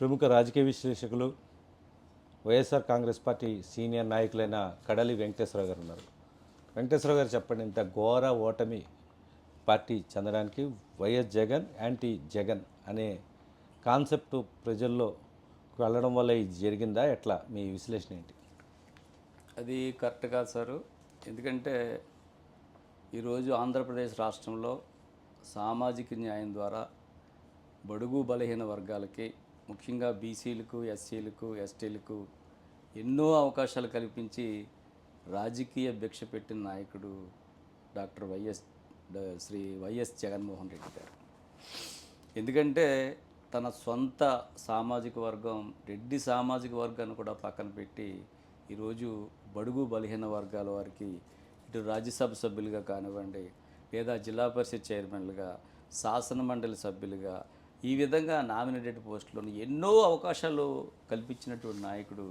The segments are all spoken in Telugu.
ప్రముఖ రాజకీయ విశ్లేషకులు వైఎస్ఆర్ కాంగ్రెస్ పార్టీ సీనియర్ నాయకులైన కడలి వెంకటేశ్వరరావు గారు ఉన్నారు. వెంకటేశ్వరరావు గారు చెప్పండి ఇంత ఘోర ఓటమి పార్టీ చెందడానికి వైఎస్ జగన్ యాంటీ జగన్ అనే కాన్సెప్ట్ ప్రజల్లో వెళ్ళడం వల్ల ఇది జరిగిందా? ఎట్లా? మీ విశ్లేషణ ఏంటి? అది కరెక్ట్ కాదు సారు. ఎందుకంటే ఈరోజు ఆంధ్రప్రదేశ్ రాష్ట్రంలో సామాజిక న్యాయం ద్వారా బడుగు బలహీన వర్గాలకి ముఖ్యంగా బీసీలకు ఎస్సీలకు ఎస్టీలకు ఎన్నో అవకాశాలు కల్పించి రాజకీయ భిక్ష పెట్టిన నాయకుడు doctor YS Sri YS Jaganmohan Reddy garu. ఎందుకంటే తన సొంత సామాజిక వర్గం రెడ్డి సామాజిక వర్గాన్ని కూడా పక్కన పెట్టి ఈరోజు బడుగు బలహీన వర్గాల వారికి ఇటు రాజ్యసభ సభ్యులుగా కానివ్వండి లేదా జిల్లా పరిషత్ చైర్మన్లుగా శాసన మండలి సభ్యులుగా ఈ విధంగా నామినేటెడ్ పోస్టులను ఎన్నో అవకాశాలు కల్పించినటువంటి నాయకుడు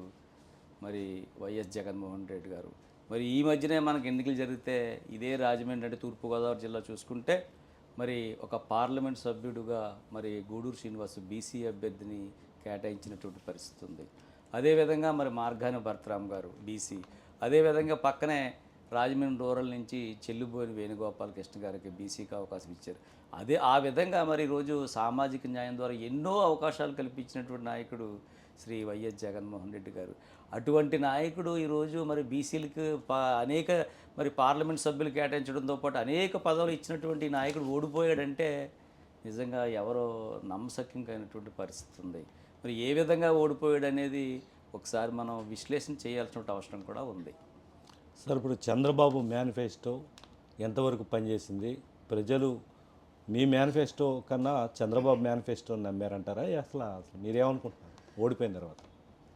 మరి వైఎస్ జగన్మోహన్ రెడ్డి గారు. మరి ఈ మధ్యనే మనకి ఎన్నికలు జరిగితే ఇదే రాజమండ్రి అంటే తూర్పుగోదావరి జిల్లా చూసుకుంటే మరి ఒక పార్లమెంట్ సభ్యుడుగా మరి గూడూరు శ్రీనివాస్ బీసీ అభ్యర్థిని కేటాయించినటువంటి పరిస్థితి ఉంది. అదేవిధంగా మరి మార్గాని భరతరామ్ గారు బీసీ అదేవిధంగా పక్కనే రాజమండ్రి రూరల్ నుంచి చెల్లిబోయిన వేణుగోపాల కృష్ణ గారికి బీసీకి అవకాశం ఇచ్చారు. అదే ఆ విధంగా మరి ఈరోజు సామాజిక న్యాయం ద్వారా ఎన్నో అవకాశాలు కల్పించినటువంటి నాయకుడు శ్రీ వైఎస్ జగన్మోహన్ రెడ్డి గారు. అటువంటి నాయకుడు ఈరోజు మరి బీసీలకు అనేక మరి పార్లమెంట్ సభ్యులు కేటాయించడంతో పాటు అనేక పదవులు ఇచ్చినటువంటి నాయకుడు ఓడిపోయాడంటే నిజంగా ఎవరో నమ్మశక్యంకైనటువంటి పరిస్థితి ఉంది. మరి ఏ విధంగా ఓడిపోయాడు అనేది ఒకసారి మనం విశ్లేషణ చేయాల్సిన అవసరం కూడా ఉంది. సార్ ఇప్పుడు చంద్రబాబు మేనిఫెస్టో ఎంతవరకు పనిచేసింది? ప్రజలు మీ మేనిఫెస్టో కన్నా చంద్రబాబు మేనిఫెస్టో నమ్మారంటారా? అసలు అసలు మీరేమనుకుంటున్నారు? ఓడిపోయిన తర్వాత.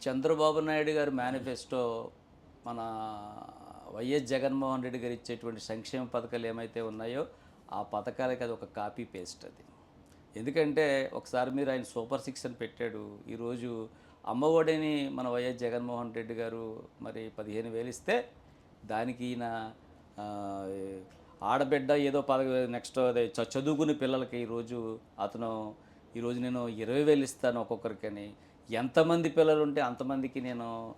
చంద్రబాబు నాయుడు గారి మేనిఫెస్టో మన వైఎస్ జగన్మోహన్ రెడ్డి గారు ఇచ్చేటువంటి సంక్షేమ పథకాలు ఏమైతే ఉన్నాయో ఆ పథకాలకి అది ఒక కాపీ పేస్ట్ అది. ఎందుకంటే ఒకసారి మీరు ఆయన సూపర్ సిక్స్ అని పెట్టాడు. ఈరోజు అమ్మఒడిని మన వైఎస్ జగన్మోహన్ రెడ్డి గారు మరి పదిహేను వేలు ఇస్తే దానికి ఈయన ఆడబిడ్డ ఏదో పద నెక్స్ట్ అదే చ- చదువుకునే పిల్లలకి ఈరోజు అతను ఈరోజు నేను ఇరవై వేలు ఇస్తాను ఒక్కొక్కరికని. ఎంతమంది పిల్లలు ఉంటే అంతమందికి నేను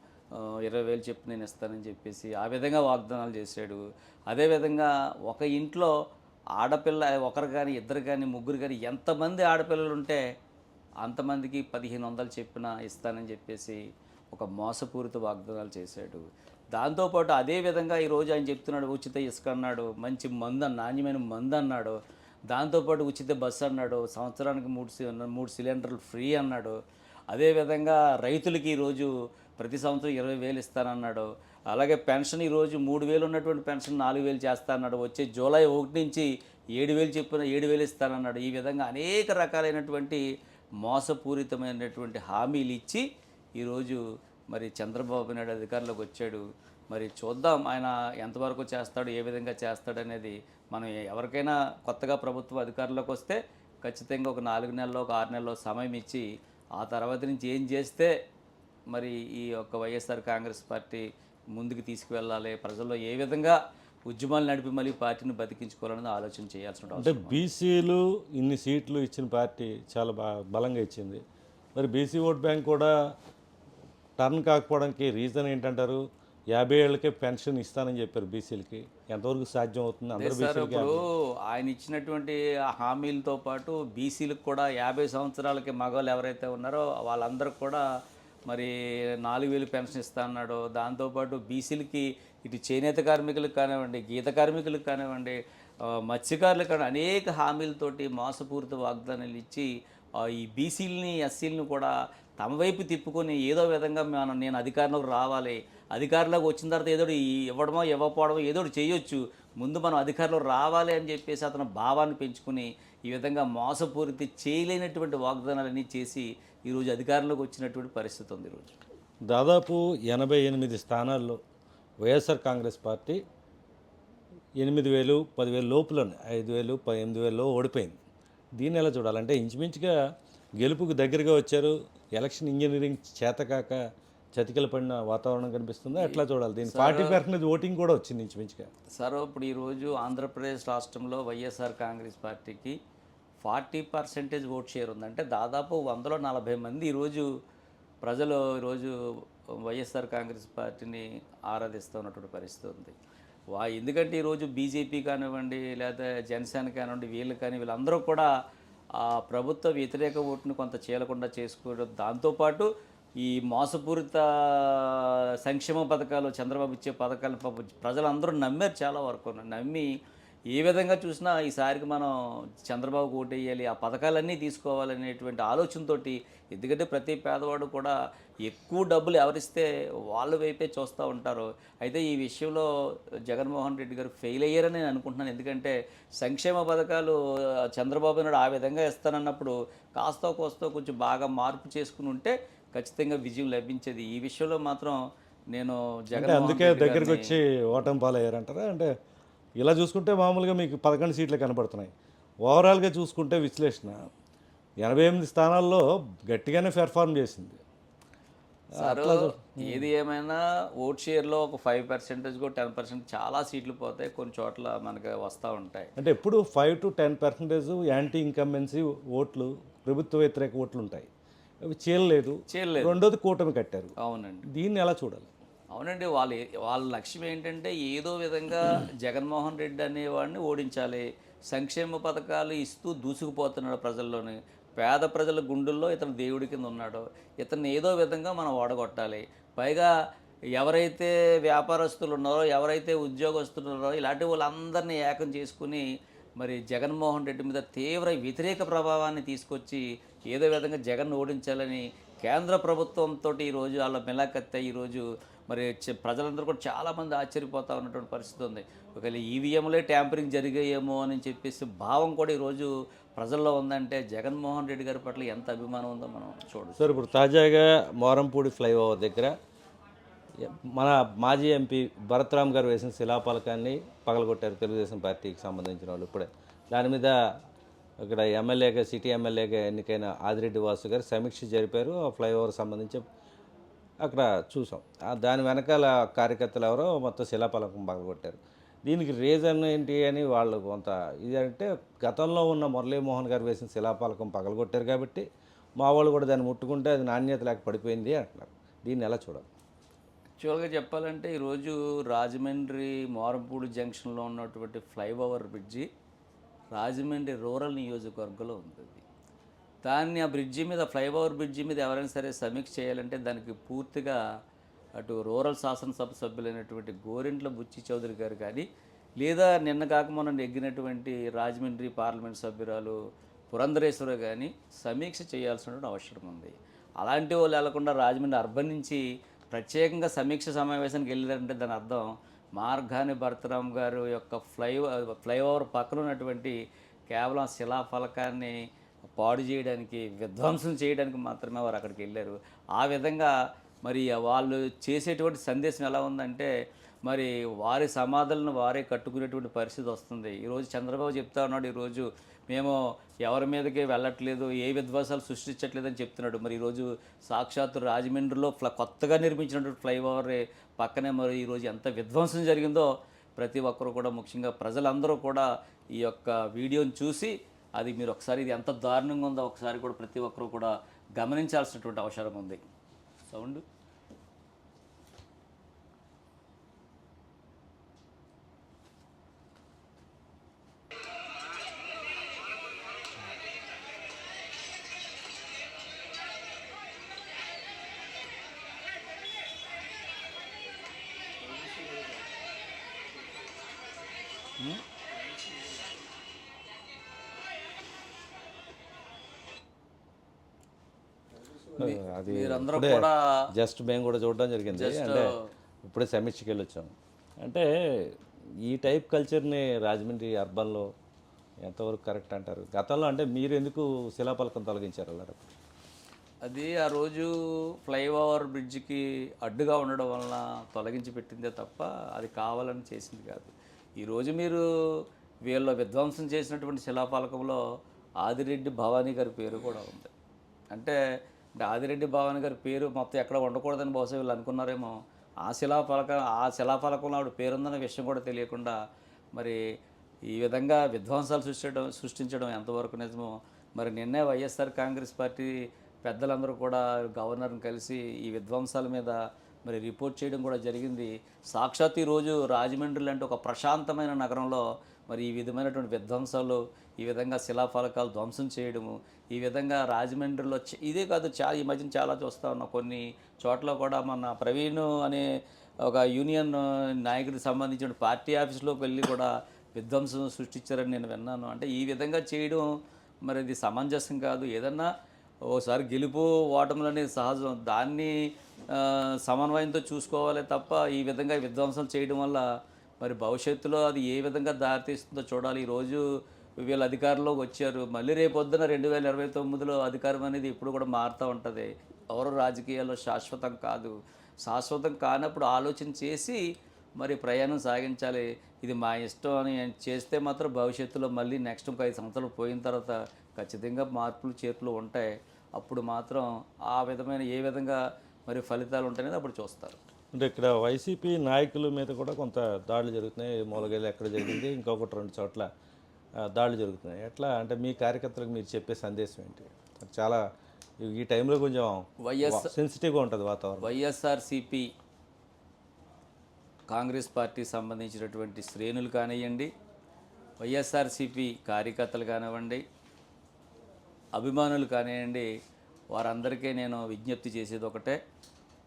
ఇరవై వేలు చెప్పి నేను ఇస్తానని చెప్పేసి ఆ విధంగా వాగ్దానాలు చేశాడు. అదేవిధంగా ఒక ఇంట్లో ఆడపిల్ల ఒకరు కానీ ఇద్దరు కానీ ముగ్గురు కానీ ఎంతమంది ఆడపిల్లలు ఉంటే అంతమందికి పదిహేను వందలు చెప్పిన ఇస్తానని చెప్పేసి ఒక మోసపూరిత వాగ్దానాలు చేశాడు. దాంతోపాటు అదే విధంగా ఈరోజు ఆయన చెప్తున్నాడు ఉచిత ఇసుక అన్నాడు మంచి మందు నాణ్యమైన మందు అన్నాడు దాంతోపాటు ఉచిత బస్సు అన్నాడు సంవత్సరానికి మూడు సి- మూడు సిలిండర్లు ఫ్రీ అన్నాడు అదేవిధంగా రైతులకి ఈరోజు ప్రతి సంవత్సరం ఇరవై వేలు ఇస్తానన్నాడు అలాగే పెన్షన్ ఈరోజు మూడు వేలు ఉన్నటువంటి పెన్షన్ నాలుగు వేలు చేస్తా అన్నాడు వచ్చే జూలై ఒకటి నుంచి ఏడు వేలు చెప్పిన ఏడు వేలు ఇస్తానన్నాడు ఈ విధంగా అనేక రకాలైనటువంటి మోసపూరితమైనటువంటి హామీలు ఇచ్చి ఈరోజు మరి చంద్రబాబు నాయుడు అధికారంలోకి వచ్చాడు. మరి చూద్దాం ఆయన ఎంతవరకు చేస్తాడు ఏ విధంగా చేస్తాడు అనేది మనం ఎవరికైనా కొత్తగా ప్రభుత్వం అధికారంలోకి వస్తే ఖచ్చితంగా ఒక నాలుగు నెలలో ఒక ఆరు నెలల్లో సమయం ఇచ్చి ఆ తర్వాత నుంచి ఏం చేస్తే మరి ఈ యొక్క వైఎస్ఆర్ కాంగ్రెస్ పార్టీ ముందుకు తీసుకువెళ్ళాలి ప్రజల్లో ఏ విధంగా ఉద్యమాలు నడిపి మళ్ళీ పార్టీని బతికించుకోవాలని ఆలోచన చేయాల్సిన అంటే బీసీలు ఇన్ని సీట్లు ఇచ్చిన పార్టీ చాలా బలంగా ఇచ్చింది. మరి బీసీ ఓట్ బ్యాంక్ కూడా టర్న్ కాకపోవడానికి రీజన్ ఏంటంటారు? యాభై ఏళ్ళకే పెన్షన్ ఇస్తానని చెప్పారు బీసీలకి. ఎంతవరకు సాధ్యం అవుతుంది? అందరూ బీసీలకి ఇప్పుడు ఆయన ఇచ్చినటువంటి ఆ హామీలతో పాటు బీసీలకు కూడా యాభై సంవత్సరాలకి మగవాళ్ళు ఎవరైతే ఉన్నారో వాళ్ళందరూ కూడా మరి నాలుగు వేలు పెన్షన్ ఇస్తా అన్నాడు. దాంతోపాటు బీసీలకి ఇటు చేనేత కార్మికులకు కానివ్వండి గీత కార్మికులకు కానివ్వండి మత్స్యకారులకు కానీ అనేక హామీలతోటి మోసపూరిత వాగ్దానాలు ఇచ్చి ఈ బీసీలని ఎస్సీలని కూడా తమ వైపు తిప్పుకొని ఏదో విధంగా మనం నేను అధికారంలోకి రావాలి అధికారంలోకి వచ్చిన తర్వాత ఏదో ఇవ్వడమో ఇవ్వకపోవడమో ఏదో చేయొచ్చు. ముందు మనం అధికారంలో రావాలి అని చెప్పేసి అతను భావాన్ని పెంచుకుని ఈ విధంగా మోసపూరిత చేయలేనటువంటి వాగ్దానాలన్నీ చేసి ఈరోజు అధికారంలోకి వచ్చినటువంటి పరిస్థితి ఉంది ఈరోజు దాదాపు ఎనభై ఎనిమిది స్థానాల్లో వైఎస్ఆర్ కాంగ్రెస్ పార్టీ ఎనిమిది వేలు పదివేలు లోపులోనే ఐదు వేలు ప- ఎనిమిది వేలలో ఓడిపోయింది. దీన్ని ఎలా చూడాలంటే ఇంచుమించుగా గెలుపుకు దగ్గరగా వచ్చారు. ఎలక్షన్ ఇంజనీరింగ్ చేతకాక చతికిల పడిన వాతావరణం కనిపిస్తుందా. ఎట్లా చూడాలి. దీని ఫార్టీ పర్సెంటేజ్ ఓటింగ్ కూడా వచ్చింది ఇంచుమించుగా సార్ ఇప్పుడు ఈరోజు ఆంధ్రప్రదేశ్ రాష్ట్రంలో వైఎస్ఆర్ కాంగ్రెస్ పార్టీకి ఫార్టీ పర్సెంటేజ్ ఓట్ షేర్ ఉందంటే దాదాపు వందలో నలభై మంది ఈరోజు ప్రజలు ఈరోజు వైఎస్ఆర్ కాంగ్రెస్ పార్టీని ఆరాధిస్తున్నటువంటి పరిస్థితి ఉంది. వా ఎందుకంటే ఈరోజు బీజేపీ కానివ్వండి లేదా జనసేన కానివ్వండి వీళ్ళు కానీ వీళ్ళందరూ కూడా ఆ ప్రభుత్వ వ్యతిరేక ఓటును కొంత చేయకుండా చేసుకోవడం దాంతోపాటు ఈ మోసపూరిత సంక్షేమ పథకాలు చంద్రబాబు ఇచ్చే పథకాలు ప్రజలందరూ నమ్మారు చాలా వరకు. నమ్మి ఏ విధంగా చూసినా ఈసారికి మనం చంద్రబాబు ఓటేయాలి ఆ పథకాలన్నీ తీసుకోవాలనేటువంటి ఆలోచనతోటి ఎందుకంటే ప్రతి పేదవాడు కూడా ఎక్కువ డబ్బులు ఎవరిస్తే వాళ్ళ వైపే చూస్తూ ఉంటారు. అయితే ఈ విషయంలో జగన్మోహన్ రెడ్డి గారు ఫెయిల్ అయ్యారని నేను అనుకుంటున్నాను. ఎందుకంటే సంక్షేమ పథకాలు చంద్రబాబు నాయుడు ఆ విధంగా ఇస్తానన్నప్పుడు కాస్తో కోస్తో కొంచెం బాగా మార్పు చేసుకుని ఉంటే ఖచ్చితంగా విజయం లభించేది. ఈ విషయంలో మాత్రం నేను జగన్ అందుకే దగ్గరికి వచ్చి ఓటమి పాలయ్యారంటారా? అంటే ఇలా చూసుకుంటే మామూలుగా మీకు పదకొండు సీట్లు కనపడుతున్నాయి. ఓవరాల్గా చూసుకుంటే విశ్లేషణ ఎనభై ఎనిమిది స్థానాల్లో గట్టిగానే పెర్ఫార్మ్ చేసింది. ఏది ఏమైనా ఓట్ షేర్లో ఒక ఫైవ్ పర్సెంటేజ్ టెన్ పర్సెంట్ చాలా సీట్లు పోతాయి కొన్ని చోట్ల మనకి వస్తూ ఉంటాయి. అంటే ఎప్పుడు five to ten percentage anti incumbency ఓట్లు ప్రభుత్వ వ్యతిరేక ఓట్లు ఉంటాయి. అవి చేయలేదు చేయలేదు రెండోది కూటమి కట్టారు. అవునండి. దీన్ని ఎలా చూడాలి? అవునండి వాళ్ళ వాళ్ళ లక్ష్యం ఏంటంటే ఏదో విధంగా జగన్మోహన్ రెడ్డి అనేవాడిని ఓడించాలి. సంక్షేమ పథకాలు ఇస్తూ దూసుకుపోతున్నాడు ప్రజల్లోని. పేద ప్రజల గుండెల్లో ఇతను దేవుడి కింద ఉన్నాడు. ఇతన్ని ఏదో విధంగా మనం ఓడగొట్టాలి. పైగా ఎవరైతే వ్యాపారస్తులు ఉన్నారో ఎవరైతే ఉద్యోగస్తులు ఉన్నారో ఇలాంటి వాళ్ళందరినీ ఏకం చేసుకుని మరి జగన్మోహన్ రెడ్డి మీద తీవ్ర వ్యతిరేక ప్రభావాన్ని తీసుకొచ్చి ఏదో విధంగా జగన్ ఓడించాలని కేంద్ర ప్రభుత్వంతో ఈరోజు వాళ్ళ మిలాఖత్తే ఈరోజు మరి ప్రజలందరూ కూడా చాలామంది ఆశ్చర్యపోతా ఉన్నటువంటి పరిస్థితి ఉంది. ఒకవేళ ఈవీఎంలే ట్యాంపరింగ్ జరిగాయేమో అని చెప్పేసి భావం కూడా ఈరోజు ప్రజల్లో ఉందంటే జగన్మోహన్ రెడ్డి గారి పట్ల ఎంత అభిమానం ఉందో మనం చూడండి సార్ ఇప్పుడు తాజాగా మోరంపూడి ఫ్లైఓవర్ దగ్గర మన మాజీ ఎంపీ భరత్రామ్ గారు వేసిన శిలాపలకాన్ని పగలగొట్టారు తెలుగుదేశం పార్టీకి సంబంధించిన వాళ్ళు ఇప్పుడే. దాని మీద ఇక్కడ ఎమ్మెల్యేగా సిటీ ఎమ్మెల్యేగా ఎన్నికైన ఆదిరెడ్డి వాసు గారు సమీక్ష జరిపారు. ఆ ఫ్లైఓవర్ సంబంధించి అక్కడ చూసాం. దాని వెనకాల కార్యకర్తలు ఎవరో మొత్తం శిలాఫలకం పగలగొట్టారు. దీనికి రీజన్ ఏంటి అని వాళ్ళు కొంత ఇది అంటే గతంలో ఉన్న మురళీమోహన్ గారు వేసిన శిలాఫలకం పగలగొట్టారు కాబట్టి మా వాళ్ళు కూడా దాన్ని ముట్టుకుంటే అది నాణ్యత లేక పడిపోయింది అంటున్నారు. దీన్ని ఎలా చూడాలి? యాక్చువల్గా చెప్పాలంటే ఈరోజు రాజమండ్రి మోరంపూడి జంక్షన్లో ఉన్నటువంటి ఫ్లైఓవర్ బ్రిడ్జి రాజమండ్రి రూరల్ నియోజకవర్గంలో ఉంది. దాన్ని ఆ బ్రిడ్జి మీద ఫ్లైఓవర్ బ్రిడ్జి మీద ఎవరైనా సరే సమీక్ష చేయాలంటే దానికి పూర్తిగా అటు రూరల్ శాసనసభ సభ్యులైనటువంటి గోరింట్ల బుచ్చి చౌదరి గారు కానీ లేదా నిన్న కాక మొన్న ఎగ్గినటువంటి రాజమండ్రి పార్లమెంట్ సభ్యురాలు పురంధరేశ్వర కానీ సమీక్ష చేయాల్సినటువంటి అవసరం ఉంది. అలాంటి వాళ్ళు వెళ్ళకుండా రాజమండ్రి అర్బన్ నుంచి ప్రత్యేకంగా సమీక్ష సమావేశానికి వెళ్ళారంటే దాని అర్థం మార్గాని భరతరామ్ గారు యొక్క ఫ్లై ఫ్లైఓవర్ పక్కన ఉన్నటువంటి కేవలం శిలాఫలకాన్ని పాడు చేయడానికి విధ్వంసం చేయడానికి మాత్రమే వారు అక్కడికి వెళ్ళారు. ఆ విధంగా మరి వాళ్ళు చేసేటువంటి సందేశం ఎలా ఉందంటే మరి వారి సమాధులను వారే కట్టుకునేటువంటి పరిస్థితి వస్తుంది. ఈరోజు చంద్రబాబు చెప్తా ఉన్నాడు ఈరోజు మేము ఎవరి మీదకి వెళ్ళట్లేదు ఏ విధ్వంసాలు అని చెప్తున్నాడు. మరి ఈరోజు సాక్షాత్తు రాజమండ్రిలో ఫ్ల కొత్తగా నిర్మించినటువంటి ఫ్లైఓవర్ పక్కనే మరి ఈరోజు ఎంత విధ్వంసం జరిగిందో ప్రతి ఒక్కరు కూడా ముఖ్యంగా ప్రజలందరూ కూడా ఈ యొక్క వీడియోని చూసి అది మీరు ఒకసారి ఇది ఎంత దారుణంగా ఉందో ఒకసారి కూడా ప్రతి ఒక్కరూ కూడా గమనించాల్సినటువంటి అవసరం ఉంది. సౌండ్? అది మీరందరూ ఇప్పుడే కూడా జస్ట్ మేము కూడా చూడడం జరిగింది. అంటే ఇప్పుడే సమీక్షకి వెళ్ళొచ్చాం. అంటే ఈ టైప్ కల్చర్ని రాజమండ్రి అర్బన్లో ఎంతవరకు కరెక్ట్ అంటారు? గతంలో అంటే మీరు ఎందుకు శిలాపలకం తొలగించారు అలా? అది ఆ రోజు ఫ్లైఓవర్ బ్రిడ్జికి అడ్డుగా ఉండడం వలన తొలగించి పెట్టిందే తప్ప అది కావాలని చేసింది కాదు. ఈరోజు మీరు వీళ్ళ విధ్వంసం చేసినటువంటి శిలాఫలకంలో ఆదిరెడ్డి భవానీ గారి పేరు కూడా ఉంది. అంటే అంటే ఆదిరెడ్డి భవానీ గారి పేరు మొత్తం ఎక్కడ ఉండకూడదని బహుశా వీళ్ళు అనుకున్నారేమో. ఆ శిలాఫలక ఆ శిలాఫలకంలో ఆవిడ పేరుందన్న విషయం కూడా తెలియకుండా మరి ఈ విధంగా విధ్వంసాలు సృష్టించడం సృష్టించడం ఎంతవరకు నిజమో మరి నిన్నే వైఎస్ఆర్ కాంగ్రెస్ పార్టీ పెద్దలందరూ కూడా గవర్నర్ని కలిసి ఈ విధ్వంసాల మీద మరి రిపోర్ట్ చేయడం కూడా జరిగింది. సాక్షాత్ ఈరోజు రాజమండ్రి లాంటి ఒక ప్రశాంతమైన నగరంలో మరి ఈ విధమైనటువంటి విధ్వంసాలు ఈ విధంగా శిలాఫలకాలు ధ్వంసం చేయడము ఈ విధంగా రాజమండ్రిలో ఇదే కాదు చాలా ఈ మధ్యన చాలా చూస్తూ ఉన్నాం. కొన్ని చోట్ల కూడా మన ప్రవీణ్ అనే ఒక యూనియన్ నాయకుడికి సంబంధించిన పార్టీ ఆఫీస్లోకి వెళ్ళి కూడా విధ్వంసం సృష్టించారని నేను విన్నాను. అంటే ఈ విధంగా చేయడం మరి ఇది సమంజసం కాదు. ఏదన్నా ఓసారి గెలుపు ఓటములు అనేది సహజం. దాన్ని సమన్వయంతో చూసుకోవాలి తప్ప ఈ విధంగా విధ్వంసం చేయడం వల్ల మరి భవిష్యత్తులో అది ఏ విధంగా దారితీస్తుందో చూడాలి. ఈరోజు వీళ్ళు అధికారంలోకి వచ్చారు. మళ్ళీ రేపొద్దున రెండు వేల ఇరవై తొమ్మిదిలో అధికారం అనేది ఇప్పుడు కూడా మారుతూ ఉంటుంది. ఎవరు రాజకీయాల్లో శాశ్వతం కాదు. శాశ్వతం కానప్పుడు ఆలోచన చేసి మరి ప్రయాణం సాగించాలి. ఇది మా ఇష్టం అని చేస్తే మాత్రం భవిష్యత్తులో మళ్ళీ నెక్స్ట్ ఇంకో ఐదు సంవత్సరాలు పోయిన తర్వాత ఖచ్చితంగా మార్పులు చేతులు ఉంటాయి. అప్పుడు మాత్రం ఆ విధమైన ఏ విధంగా మరి ఫలితాలు ఉంటాయనేది అప్పుడు చూస్తారు. అంటే ఇక్కడ వైసీపీ నాయకుల మీద కూడా కొంత దాడులు జరుగుతున్నాయి. మూలగేలు ఎక్కడ జరిగింది? ఇంకొకటి రెండు చోట్ల దాడులు జరుగుతున్నాయి. ఎట్లా? అంటే మీ కార్యకర్తలకు మీరు చెప్పే సందేశం ఏంటి? చాలా ఈ టైంలో కొంచెం వైఎస్ సెన్సిటివ్గా ఉంటుంది వాతావరణం. వైఎస్ఆర్సిపి కాంగ్రెస్ పార్టీ సంబంధించినటువంటి శ్రేణులు కానివ్వండి వైఎస్ఆర్సిపి కార్యకర్తలు కానివ్వండి అభిమానులు కానివ్వండి వారందరికీ నేను విజ్ఞప్తి చేసేది ఒకటే.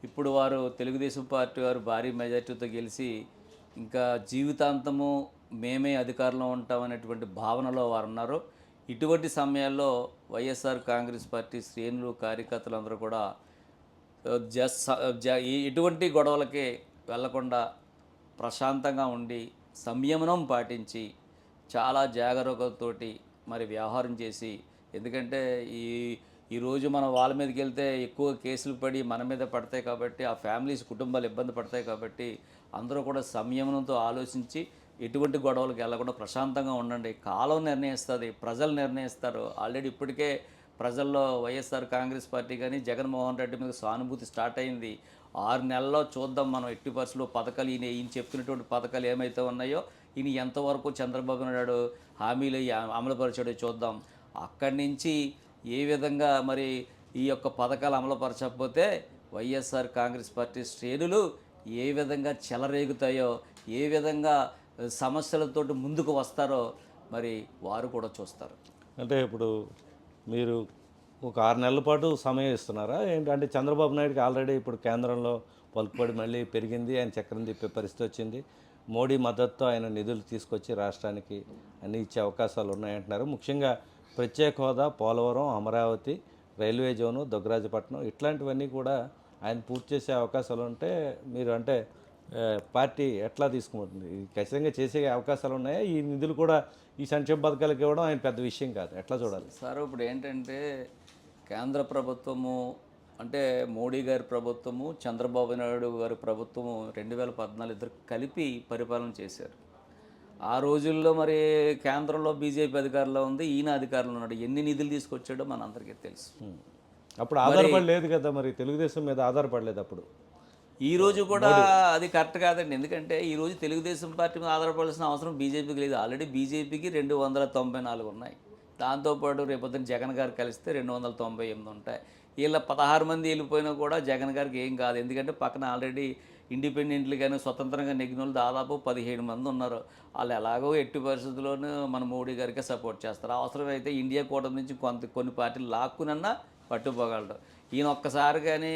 ఇప్పుడు వారు తెలుగుదేశం పార్టీ వారు భారీ మెజార్టీతో గెలిచి ఇంకా జీవితాంతము మేమే అధికారంలో ఉంటామనేటువంటి భావనలో వారు ఉన్నారు ఇటువంటి సమయాల్లో వైఎస్ఆర్ కాంగ్రెస్ పార్టీ శ్రేణులు కార్యకర్తలు అందరూ కూడా జ- ఈ- ఎటువంటి గొడవలకి వెళ్ళకుండా ప్రశాంతంగా ఉండి సంయమనం పాటించి చాలా జాగరూకతతోటి మరి వ్యవహారం చేసి ఎందుకంటే ఈ ఈరోజు మనం వాళ్ళ మీదకి వెళ్తే ఎక్కువ కేసులు పడి మన మీద పడతాయి కాబట్టి ఆ ఫ్యామిలీస్ కుటుంబాలు ఇబ్బంది పడతాయి కాబట్టి అందరూ కూడా సంయమనంతో ఆలోచించి ఎటువంటి గొడవలకు వెళ్ళకుండా ప్రశాంతంగా ఉండండి. కాలం నిర్ణయిస్తుంది ప్రజలు నిర్ణయిస్తారు. ఆల్రెడీ ఇప్పటికే ప్రజల్లో వైఎస్ఆర్ కాంగ్రెస్ పార్టీ కానీ జగన్మోహన్ రెడ్డి మీద సానుభూతి స్టార్ట్ అయింది. ఆరు నెలల్లో చూద్దాం మనం ఎట్టి పరిస్థితుల్లో పథకాలు ఈయన ఈయన చెప్పినటువంటి పథకాలు ఏమైతే ఉన్నాయో ఈయన ఎంతవరకు చంద్రబాబు నాయుడు హామీలు ఈ అమలుపరిచాడో చూద్దాం. అక్కడి నుంచి ఏ విధంగా మరి ఈ యొక్క పథకాలు అమలుపరచకపోతే వైఎస్ఆర్ కాంగ్రెస్ పార్టీ శ్రేణులు ఏ విధంగా చెలరేగుతాయో ఏ విధంగా సమస్యలతో ముందుకు వస్తారో మరి వారు కూడా చూస్తారు. అంటే ఇప్పుడు మీరు ఒక ఆరు నెలల పాటు సమయం ఇస్తున్నారా? ఏంటంటే చంద్రబాబు నాయుడుకి ఆల్రెడీ ఇప్పుడు కేంద్రంలో పలుకుబడి మళ్ళీ పెరిగింది ఆయన చక్రం తిప్పే పరిస్థితి వచ్చింది. మోడీ మద్దతుతో ఆయన నిధులు తీసుకొచ్చి రాష్ట్రానికి అన్ని ఇచ్చే అవకాశాలు ఉన్నాయంటున్నారు. ముఖ్యంగా ప్రత్యేక హోదా పోలవరం అమరావతి రైల్వే జోను దుగ్గరాజపట్నం ఇట్లాంటివన్నీ కూడా ఆయన పూర్తి చేసే అవకాశాలు ఉంటే మీరు అంటే పార్టీ ఎట్లా తీసుకుంటుంది? ఖచ్చితంగా చేసే అవకాశాలు ఉన్నాయా? ఈ నిధులు కూడా ఈ సంక్షేమ పథకాలకు ఇవ్వడం ఆయన పెద్ద విషయం కాదు. ఎట్లా చూడాలి? సార్ ఇప్పుడు ఏంటంటే కేంద్ర ప్రభుత్వము అంటే మోడీ గారి ప్రభుత్వము చంద్రబాబు నాయుడు గారి ప్రభుత్వము రెండు వేల పద్నాలుగు ఇద్దరు కలిపి పరిపాలన చేశారు. ఆ రోజుల్లో మరి కేంద్రంలో బీజేపీ అధికారంలో ఉంది ఈయన అధికారంలో ఉన్నాడు. ఎన్ని నిధులు తీసుకొచ్చాడో మనందరికీ తెలుసు. ఉం. అప్పుడు ఆధారపడలేదు కదా మరి? తెలుగుదేశం మీద ఆధారపడలేదు అప్పుడు. ఈ రోజు కూడా అది కరెక్ట్ కాదండి. ఎందుకంటే ఈ రోజు తెలుగుదేశం పార్టీ మీద ఆధారపడాల్సిన అవసరం బీజేపీకి లేదు. ఆల్రెడీ బీజేపీకి రెండు వందల తొంభై నాలుగు ఉన్నాయి. దాంతోపాటు రేపొద్దున జగన్ గారు కలిస్తే రెండు వందల తొంభై ఎనిమిది ఉంటాయి. వీళ్ళ పదహారు మంది వెళ్ళిపోయినా కూడా జగన్ గారికి ఏం కాదు. ఎందుకంటే పక్కన ఆల్రెడీ ఇండిపెండెంట్లు కానీ స్వతంత్రంగా నెగ్గిన వాళ్ళు దాదాపు పదిహేడు మంది ఉన్నారు. వాళ్ళు ఎలాగో ఎట్టి పరిస్థితుల్లోనూ మన మోడీ గారికి సపోర్ట్ చేస్తారు. అవసరమైతే ఇండియా కూటమి నుంచి కొంత కొన్ని పార్టీలు లాక్కునన్నా పట్టుపోగలరు ఈయన ఒక్కసారి కానీ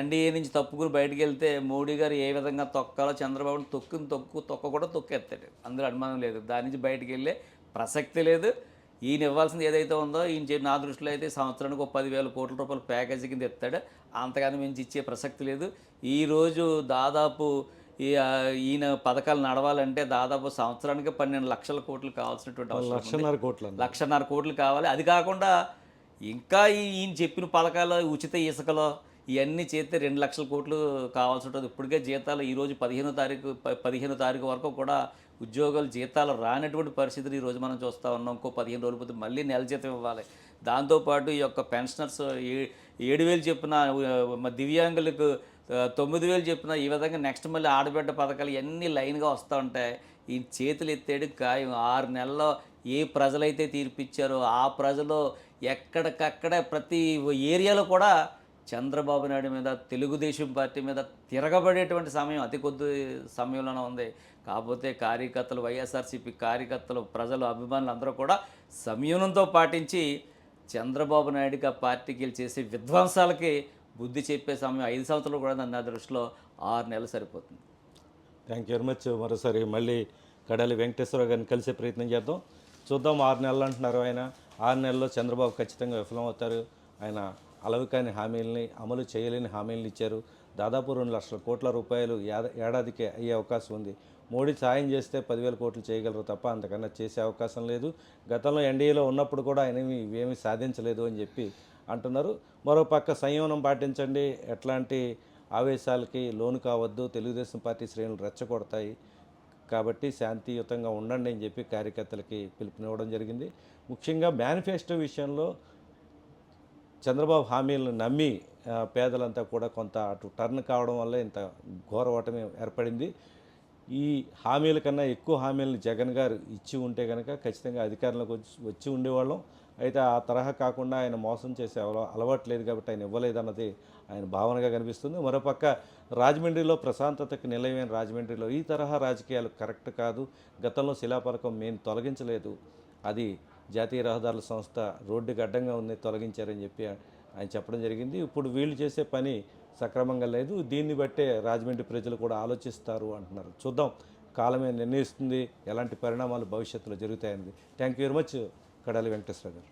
ఎన్డీఏ నుంచి తప్పుకుని బయటకు వెళ్తే మోడీ గారు ఏ విధంగా తొక్కాలో చంద్రబాబుని తొక్కుని తొక్కు తొక్క కూడా తొక్కేస్తాడు. అందులో అనుమానం లేదు. దాని నుంచి బయటకు వెళ్ళే ప్రసక్తి లేదు. ఈయన ఇవ్వాల్సింది ఏదైతే ఉందో ఈయన నా దృష్టిలో అయితే సంవత్సరానికి ఒక పదివేల కోట్ల రూపాయల ప్యాకేజీ కింద ఇస్తాడు అంతగాని మించి ఇచ్చే ప్రసక్తి లేదు ఈరోజు దాదాపు ఈయన పథకాలు నడవాలంటే దాదాపు సంవత్సరానికి పన్నెండు లక్షల కోట్లు కావాల్సినటువంటి అవసరం. లక్షన్నర కోట్లు. లక్షన్నర కోట్లు కావాలి అది కాకుండా ఇంకా ఈయన చెప్పిన పథకాలు ఉచిత ఇసుకలో ఇవన్నీ చేస్తే రెండు లక్షల కోట్లు కావాల్సి ఉంటుంది ఇప్పటికే జీతాలు ఈరోజు పదిహేనో తారీఖు పదిహేనో తారీఖు వరకు కూడా ఉద్యోగాలు జీతాలు రానటువంటి పరిస్థితులు ఈరోజు మనం చూస్తూ ఉన్నాం. ఇంకో పదిహేను రోజులు పోతే మళ్ళీ నెల జీతం ఇవ్వాలి. దాంతోపాటు ఈ యొక్క పెన్షనర్స్ ఏ- ఏడు వేలు చెప్పిన దివ్యాంగులకు తొమ్మిది వేలు చెప్పిన ఈ విధంగా నెక్స్ట్ మళ్ళీ ఆడబిడ్డ పథకాలు ఇవన్నీ లైన్గా వస్తూ ఉంటాయి. ఈ చేతులు ఎత్తేడు ఖాయం. ఆరు నెలల్లో ఏ ప్రజలైతే తీర్పిచ్చారో ఆ ప్రజలు ఎక్కడికక్కడే ప్రతి ఏరియాలో కూడా చంద్రబాబు నాయుడు మీద తెలుగుదేశం పార్టీ మీద తిరగబడేటువంటి సమయం అతి కొద్ది సమయంలోనే ఉంది. కాకపోతే కార్యకర్తలు వైఎస్ఆర్సీపీ కార్యకర్తలు ప్రజలు అభిమానులు అందరూ కూడా సంయమనంతో పాటించి చంద్రబాబు నాయుడుకి ఆ పార్టీకి చేసే విధ్వంసాలకి బుద్ధి చెప్పే సమయం ఐదు సంవత్సరాలు కూడా నా దృష్టిలో ఆరు నెలలు సరిపోతుంది. థ్యాంక్ యూ వెరీ మచ్ మరోసారి మళ్ళీ కడాలి వెంకటేశ్వర గారిని కలిసే ప్రయత్నం చేద్దాం. చూద్దాం ఆరు నెలలు అంటున్నారు ఆయన. ఆరు నెలల్లో చంద్రబాబు ఖచ్చితంగా విఫలమవుతారు. ఆయన అలవికాని హామీలని అమలు చేయలేని హామీలను ఇచ్చారు. దాదాపు రెండు లక్షల కోట్ల రూపాయలు ఏడా- ఏడాదికే అయ్యే అవకాశం ఉంది. మోడీ సాయం చేస్తే పదివేల కోట్లు చేయగలరు తప్ప అంతకన్నా చేసే అవకాశం లేదు. గతంలో ఎన్డీఏలో ఉన్నప్పుడు కూడా ఆయన ఏమీ ఇవేమీ సాధించలేదు అని చెప్పి అంటున్నారు. మరో పక్క సంయమనం పాటించండి. ఎట్లాంటి ఆవేశాలకి లోను కావద్దు. తెలుగుదేశం పార్టీ శ్రేణులు రెచ్చగొడతాయి. కాబట్టి శాంతియుతంగా ఉండండి అని చెప్పి కార్యకర్తలకి పిలుపునివ్వడం జరిగింది. ముఖ్యంగా మేనిఫెస్టో విషయంలో చంద్రబాబు హామీలను నమ్మి పేదలంతా కూడా కొంత అటు టర్న్ కావడం వల్ల ఇంత ఘోర ఓటమి ఏర్పడింది. ఈ హామీల కన్నా ఎక్కువ హామీలను జగన్ గారు ఇచ్చి ఉంటే కనుక ఖచ్చితంగా అధికారంలోకి వచ్చి వచ్చి ఉండేవాళ్ళం. అయితే ఆ తరహా కాకుండా ఆయన మోసం చేసే అలవాటు లేదు కాబట్టి ఆయన ఇవ్వలేదన్నది ఆయన భావనగా కనిపిస్తుంది. మరోపక్క రాజమండ్రిలో ప్రశాంతతకు నిలయమైన రాజమండ్రిలో ఈ తరహా రాజకీయాలు కరెక్ట్ కాదు. గతంలో శిలాపలకం మేము తొలగించలేదు. అది జాతీయ రహదారుల సంస్థ రోడ్డు అడ్డంగా ఉంది తొలగించారని చెప్పి ఆయన చెప్పడం జరిగింది. ఇప్పుడు వీళ్ళు చేసే పని సక్రమంగా లేదు. దీన్ని బట్టే రాజమండ్రి ప్రజలు కూడా ఆలోచిస్తారు అంటున్నారు. చూద్దాం కాలమే నిర్ణయిస్తుంది. ఎలాంటి పరిణామాలు భవిష్యత్తులో జరుగుతాయని thank you very much Kadali Venkateswara garu.